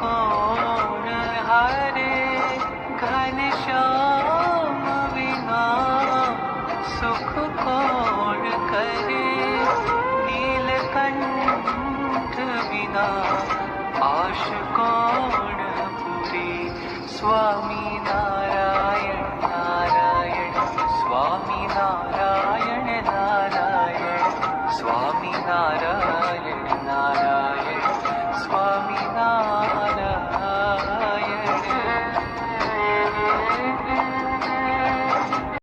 कौन हरे घन श्याम बिना? सुख कौन करे नील कंठ बिना? आश कौन पूरे? स्वामी नारायण नारायण। स्वामी नारायण नारायण। स्वामी नारायण।